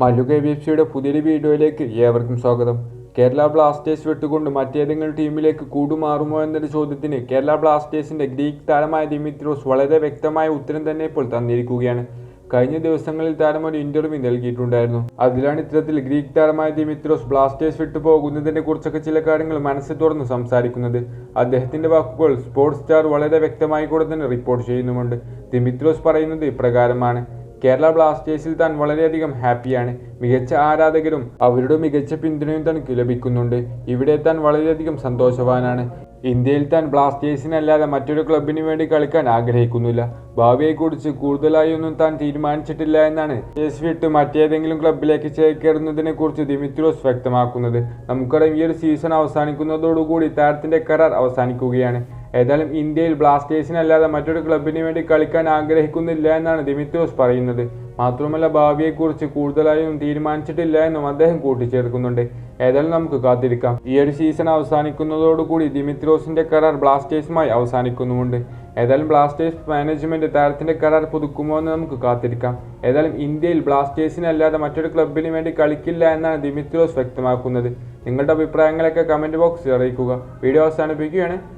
Mallu K B F സിയുടെ പുതിയൊരു വീഡിയോയിലേക്ക് ഏവർക്കും സ്വാഗതം. കേരള ബ്ലാസ്റ്റേഴ്സ് വിട്ടുകൊണ്ട് മറ്റേതെങ്കിലും ടീമിലേക്ക് കൂടുമാറുമോ എന്നൊരു ചോദ്യത്തിന് കേരള ബ്ലാസ്റ്റേഴ്സിന്റെ ഗ്രീക്ക് താരമായ ദിമിത്രോസ് വളരെ വ്യക്തമായ ഉത്തരം തന്നെ ഇപ്പോൾ തന്നിരിക്കുകയാണ്. കഴിഞ്ഞ ദിവസങ്ങളിൽ താരം ഒരു ഇന്റർവ്യൂ നൽകിയിട്ടുണ്ടായിരുന്നു. അതിലാണ് ഇത്തരത്തിൽ ഗ്രീക്ക് താരമായ ദിമിത്രോസ് ബ്ലാസ്റ്റേഴ്സ് വിട്ടു പോകുന്നതിനെ കുറിച്ചൊക്കെ ചില കാര്യങ്ങൾ മനസ്സിൽ തുറന്ന് സംസാരിക്കുന്നത്. അദ്ദേഹത്തിന്റെ വാക്കുകൾ സ്പോർട്സ് സ്റ്റാർ വളരെ വ്യക്തമായി കൂടെ തന്നെ റിപ്പോർട്ട് ചെയ്യുന്നുമുണ്ട്. ദിമിത്രോസ് പറയുന്നത് ഇപ്രകാരമാണ്. കേരള ബ്ലാസ്റ്റേഴ്സിൽ താൻ വളരെയധികം ഹാപ്പിയാണ് മികച്ച ആരാധകരും അവരുടെ മികച്ച പിന്തുണയും തനിക്ക് ലഭിക്കുന്നുണ്ട്. ഇവിടെ താൻ വളരെയധികം സന്തോഷവാനാണ്. ഇന്ത്യയിൽ താൻ ബ്ലാസ്റ്റേഴ്സിനല്ലാതെ മറ്റൊരു ക്ലബിന് വേണ്ടി കളിക്കാൻ ആഗ്രഹിക്കുന്നില്ല. ഭാവിയെക്കുറിച്ച് കൂടുതലായി ഒന്നും താൻ തീരുമാനിച്ചിട്ടില്ല എന്നാണ് ബ്ലാസ്റ്റേഴ്സ് വിട്ട് മറ്റേതെങ്കിലും ക്ലബിലേക്ക് ചേക്കേറുന്നതിനെ കുറിച്ച് ദിമിത്രോസ് വ്യക്തമാക്കുന്നത്. നമുക്കറിയാം ഈ ഒരു സീസൺ അവസാനിക്കുന്നതോടുകൂടി താരത്തിന്റെ കരാർ അവസാനിക്കുകയാണ്. ഏതായാലും ഇന്ത്യയിൽ ബ്ലാസ്റ്റേഴ്സിനല്ലാതെ മറ്റൊരു ക്ലബിന് വേണ്ടി കളിക്കാൻ ആഗ്രഹിക്കുന്നില്ല എന്നാണ് ദിമിത്രോസ് പറയുന്നത്. മാത്രമല്ല ഭാവിയെക്കുറിച്ച് കൂടുതലായും തീരുമാനിച്ചിട്ടില്ല എന്നും അദ്ദേഹം കൂട്ടിച്ചേർക്കുന്നുണ്ട്. ഏതായാലും നമുക്ക് കാത്തിരിക്കാം. ഈ ഒരു സീസൺ അവസാനിക്കുന്നതോടുകൂടി ദിമിത്രോസിന്റെ കരാർ ബ്ലാസ്റ്റേഴ്സുമായി അവസാനിക്കുന്നുമുണ്ട്. ഏതായാലും ബ്ലാസ്റ്റേഴ്സ് മാനേജ്മെന്റ് താരത്തിന്റെ കരാർ പുതുക്കുമോ എന്ന് നമുക്ക് കാത്തിരിക്കാം. ഏതായാലും ഇന്ത്യയിൽ ബ്ലാസ്റ്റേഴ്സിനല്ലാതെ മറ്റൊരു ക്ലബിന് വേണ്ടി കളിക്കില്ല എന്നാണ് ദിമിത്രോസ് വ്യക്തമാക്കുന്നത്. നിങ്ങളുടെ അഭിപ്രായങ്ങളൊക്കെ കമന്റ് ബോക്സിൽ അറിയിക്കുക. വീഡിയോ അവസാനിപ്പിക്കുകയാണ്.